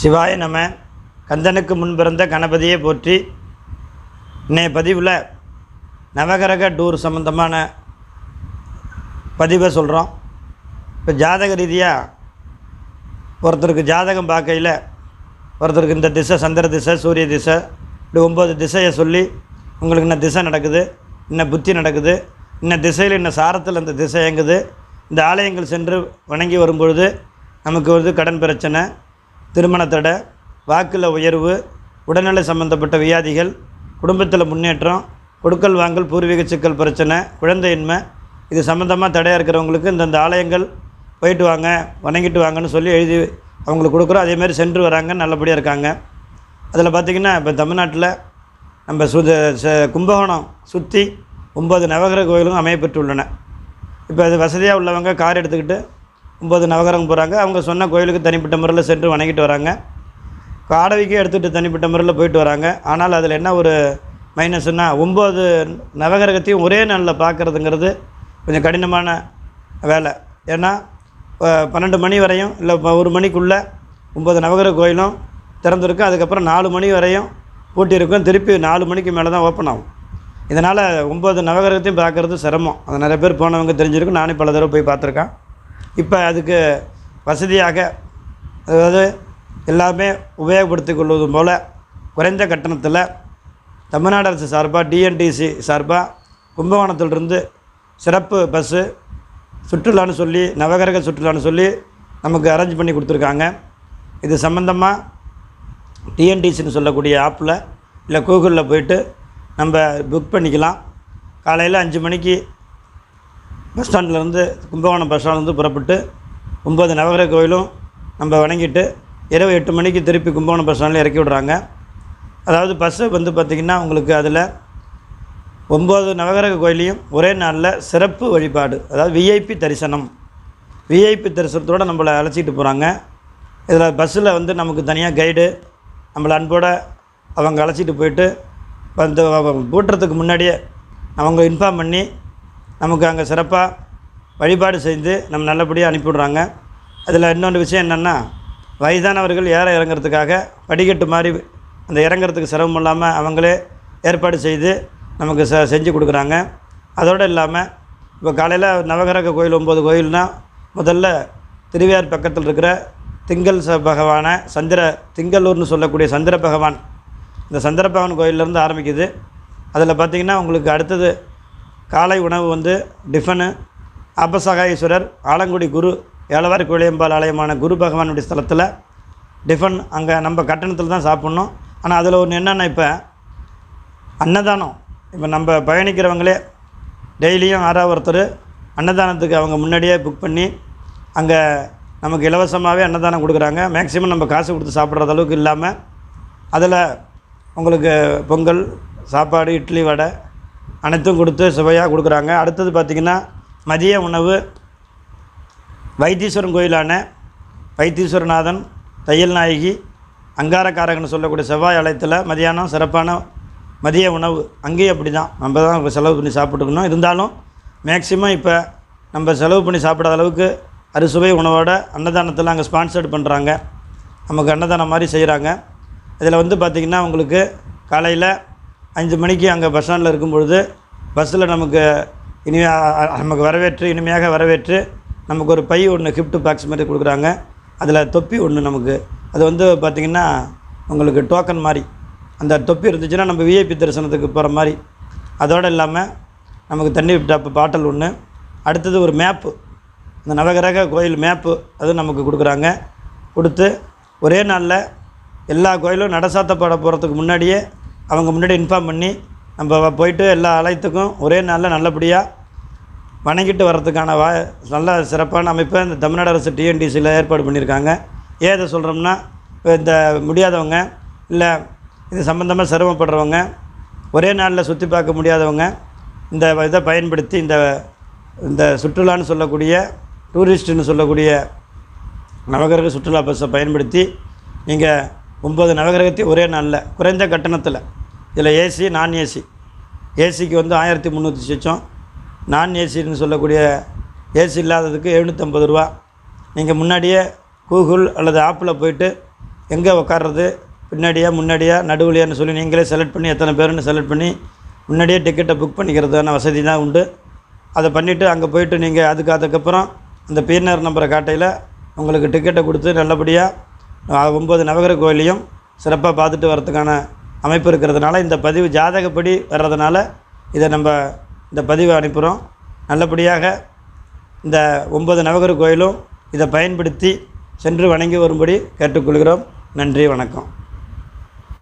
சிவாய நம்ம கந்தனுக்கு முன்பிறந்த கணபதியை போற்றி இன்னைய பதிவில் நவகிரக டூர் சம்மந்தமான பதிவை சொல்கிறோம் இப்போ ஜாதக ரீதியாக ஒருத்தருக்கு ஜாதகம் பார்க்கையில் ஒருத்தருக்கு இந்த திசை சந்திர திசை சூரிய திசை இப்படி ஒம்பது திசையை சொல்லி உங்களுக்கு இன்ன திசை நடக்குது இன்ன புத்தி நடக்குது இன்ன திசையில் இன்ன சாரத்தில் இந்த திசை இயங்குது இந்த ஆலயங்கள் சென்று வணங்கி வரும்பொழுது நமக்கு வந்து கடன் பிரச்சனை திருமணத்தடை வாக்கில் உயர்வு உடல்நிலை சம்பந்தப்பட்ட வியாதிகள் குடும்பத்தில் முன்னேற்றம் கொடுக்கல் வாங்கல் பூர்வீக சிக்கல் பிரச்சனை குழந்தையின்மை இது சம்மந்தமாக தடையாக இருக்கிறவங்களுக்கு இந்தந்த ஆலயங்கள் போயிட்டு வாங்க வணங்கிட்டு வாங்கன்னு சொல்லி எழுதி அவங்களுக்கு கொடுக்குறோம். அதேமாதிரி சென்று வராங்க நல்லபடியாக இருக்காங்க. அதில் பார்த்திங்கன்னா இப்போ தமிழ்நாட்டில் நம்ம சுத ச- கும்பகோணம் சுற்றி ஒம்பது நவகிரக கோயிலும் அமையப்பெற்றுள்ளன. இப்போ அது வசதியாக உள்ளவங்க கார் எடுத்துக்கிட்டு ஒம்பது நவகிரகம் போகிறாங்க அவங்க சொன்ன கோயிலுக்கு தனிப்பட்ட முறையில் சென்று வணங்கிட்டு வராங்க. காடவிக்கே எடுத்துகிட்டு தனிப்பட்ட முறையில் போயிட்டு வராங்க. ஆனால் அதில் என்ன ஒரு மைனஸ்னால் ஒம்பது நவகிரகத்தையும் ஒரே நாளில் பார்க்குறதுங்கிறது கொஞ்சம் கடினமான வேலை. ஏன்னா பன்னெண்டு மணி வரையும் இல்லை ஒரு மணிக்குள்ளே ஒம்பது நவகிரக கோயிலும் திறந்துருக்கும் அதுக்கப்புறம் நாலு மணி வரையும் பூட்டியிருக்கும். திருப்பி நாலு மணிக்கு மேலே தான் ஓப்பன் ஆகும். இதனால் ஒம்பது நவகிரகத்தையும் பார்க்குறது சிரமம். அது நிறைய பேர் போனவங்க தெரிஞ்சிருக்கும். நானே பல தடவை போய் பார்த்துருக்கேன். இப்போ அதுக்கு வசதியாக அதாவது எல்லாமே உபயோகப்படுத்திக் கொள்வது போல் குறைந்த கட்டணத்தில் தமிழ்நாடு அரசு சார்பாக டிஎன்டிசி சார்பாக கும்பகோணத்திலிருந்து சிறப்பு பஸ்ஸு சுற்றுலான்னு சொல்லி நவகரக சுற்றுலான்னு சொல்லி நமக்கு அரேஞ்ச் பண்ணி கொடுத்துருக்காங்க. இது சம்மந்தமாக டிஎன்டிசின்னு சொல்லக்கூடிய ஆப்பில் இல்லை கூகுளில் போயிட்டு நம்ம புக் பண்ணிக்கலாம். காலையில் அஞ்சு மணிக்கு பஸ் ஸ்டாண்ட்லேருந்து கும்பகோணம் பஸ் ஸ்டாண்ட்லேருந்து புறப்பட்டு ஒம்பது நவகிரக கோயிலும் நம்ம வணங்கிட்டு இரவு எட்டு மணிக்கு திருப்பி கும்பகோணம் பஸ் ஸ்டாண்டில் இறக்கி விடுறாங்க. அதாவது பஸ்ஸு வந்து பார்த்திங்கன்னா உங்களுக்கு அதில் ஒம்பது நவகிரக கோயிலையும் ஒரே நாளில் சிறப்பு வழிபாடு அதாவது விஐபி தரிசனம். விஐபி தரிசனத்தோடு நம்மளை அழைச்சிட்டு போகிறாங்க இதில் பஸ்ஸில் வந்து நமக்கு தனியாக கைடு நம்மளை அன்போடு அவங்க அழைச்சிட்டு போயிட்டு வந்து பூட்டுறதுக்கு முன்னாடியே அவங்க இன்ஃபார்ம் பண்ணி நமக்கு அங்கே சிறப்பாக வழிபாடு செய்து நம்ம நல்லபடியாக அனுப்பிவிடுறாங்க. அதில் இன்னொன்று விஷயம் என்னென்னா வயதானவர்கள் ஏற இறங்குறதுக்காக படிக்கட்டு மாதிரி அந்த இறங்குறதுக்கு சிரமம் இல்லாமல் அவங்களே ஏற்பாடு செய்து நமக்கு செ செஞ்சு கொடுக்குறாங்க. அதோடு இல்லாமல் இப்போ காலையில் நவகிரக கோயில் ஒம்பது கோயில்னால் முதல்ல திருவையார் பக்கத்தில் இருக்கிற திங்கள் ச பகவானை சந்திர திங்களூர்னு சொல்லக்கூடிய சந்திர பகவான். இந்த சந்திர பகவான் கோயிலேருந்து ஆரம்பிக்குது. அதில் பார்த்திங்கன்னா உங்களுக்கு அடுத்தது காலை உணவு வந்து டிஃபனு அப்பசகாயேஸ்வரர் ஆலங்குடி குரு ஏலவாரி கோழியம்பால் ஆலயமான குரு பகவானுடைய ஸ்தலத்தில் டிஃபன் அங்கே நம்ம கட்டணத்தில் தான் சாப்பிட்ணும். ஆனால் அதில் ஒன்று என்னென்னா இப்போ அன்னதானம். இப்போ நம்ம பயணிக்கிறவங்களே டெய்லியும் ஆறாவது ஒருத்தர் அன்னதானத்துக்கு அவங்க முன்னாடியே புக் பண்ணி அங்கே நமக்கு இலவசமாகவே அன்னதானம் கொடுக்குறாங்க. மேக்ஸிமம் நம்ம காசு கொடுத்து சாப்பிட்றது அளவுக்கு இல்லாமல் அதில் உங்களுக்கு பொங்கல் சாப்பாடு இட்லி வடை அனைத்தும் கொடுத்து சுவையாக கொடுக்குறாங்க. அடுத்தது பார்த்திங்கன்னா மதிய உணவு வைத்தீஸ்வரன் கோயிலான வைத்தீஸ்வரநாதன் தையல் நாயகி அங்காரக்காரகன்னு சொல்லக்கூடிய செவ்வாய் ஆலயத்தில் மதியானம் சிறப்பான மதிய உணவு. அங்கேயும் அப்படி தான் நம்ம தான் செலவு பண்ணி சாப்பிட்டுக்கணும். இருந்தாலும் மேக்சிமம் இப்போ நம்ம செலவு பண்ணி சாப்பிடாத அளவுக்கு அறுசுவை உணவோட அன்னதானத்தில் அங்கே ஸ்பான்சர்ட் பண்ணுறாங்க நமக்கு அன்னதானம் மாதிரி செய்கிறாங்க இதில் வந்து பார்த்திங்கன்னா உங்களுக்கு காலையில் அஞ்சு மணிக்கு அங்கே பஸ் ஸ்டாண்டில் இருக்கும் பொழுது பஸ்ஸில் நமக்கு இனிமே நமக்கு வரவேற்று இனிமையாக வரவேற்று நமக்கு ஒரு பை ஒன்று கிஃப்ட் பாக்ஸ் மாதிரி கொடுக்குறாங்க. அதில் தொப்பி ஒன்று நமக்கு. அது வந்து பார்த்திங்கன்னா உங்களுக்கு டோக்கன் மாதிரி. அந்த தொப்பி இருந்துச்சுன்னா நம்ம விஐபி தரிசனத்துக்கு போகிற மாதிரி. அதோடு இல்லாமல் நமக்கு தண்ணி டாப்பு பாட்டில் ஒன்று. அடுத்தது ஒரு மேப்பு இந்த நவகிரக கோயில் மேப்பு அது நமக்கு கொடுக்குறாங்க. கொடுத்து ஒரே நாளில் எல்லா கோயிலும் நடசாத்தப்பட போகிறதுக்கு முன்னாடியே அவங்க முன்னாடி இன்ஃபார்ம் பண்ணி நம்ம போயிட்டு எல்லா ஆலயத்துக்கும் ஒரே நாளில் நல்லபடியாக வணங்கிட்டு வர்றதுக்கான வா நல்ல சிறப்பான அமைப்பை இந்த தமிழ்நாடு அரசு டிஎன்டிசியில் ஏற்பாடு பண்ணியிருக்காங்க. ஏன் இதை சொல்கிறோம்னா இப்போ இந்த முடியாதவங்க இல்லை இது சம்மந்தமாக சிரமப்படுறவங்க ஒரே நாளில் சுற்றி பார்க்க முடியாதவங்க இந்த இதை பயன்படுத்தி இந்த இந்த சுற்றுலான்னு சொல்லக்கூடிய டூரிஸ்ட்டுன்னு சொல்லக்கூடிய நவகிரக சுற்றுலா பஸ்ஸை பயன்படுத்தி நீங்கள் ஒம்பது நவகிரகத்தையும் ஒரே நாளில் குறைந்த கட்டணத்தில். இதில் ஏசி நான் ஏசி ஏசிக்கு வந்து ஆயிரத்தி முந்நூற்றி சச்சம். நான் ஏசின்னு சொல்லக்கூடிய ஏசி இல்லாததுக்கு எழுநூற்றம்பது ரூபா. நீங்கள் முன்னாடியே கூகுள் அல்லது ஆப்பில் போயிட்டு எங்கே உட்கார்றது பின்னாடியா முன்னாடியா நடுவுலையான்னு சொல்லி நீங்களே செலக்ட் பண்ணி எத்தனை பேருன்னு செலக்ட் பண்ணி முன்னாடியே டிக்கெட்டை புக் பண்ணிக்கிறதுக்கான வசதி தான் உண்டு. அதை பண்ணிவிட்டு அங்கே போயிட்டு நீங்கள் அதுக்கு அதுக்கப்புறம் அந்த பிஎன்ஆர் நம்பரை காட்டையில் உங்களுக்கு டிக்கெட்டை கொடுத்து நல்லபடியாக ஒம்பது நவகிரக கோயிலையும் சிறப்பாக பார்த்துட்டு வரதுக்கான அமைப்பு இருக்கிறதுனால இந்த பதிவு ஜாதகப்படி வர்றதுனால இதை நம்ம இந்த பதிவை அனுப்புகிறோம் நல்லபடியாக இந்த ஒன்பது நவகர கோயிலும் இதை பயன்படுத்தி சென்று வணங்கி வரும்படி கேட்டுக்கொள்கிறோம். நன்றி வணக்கம்.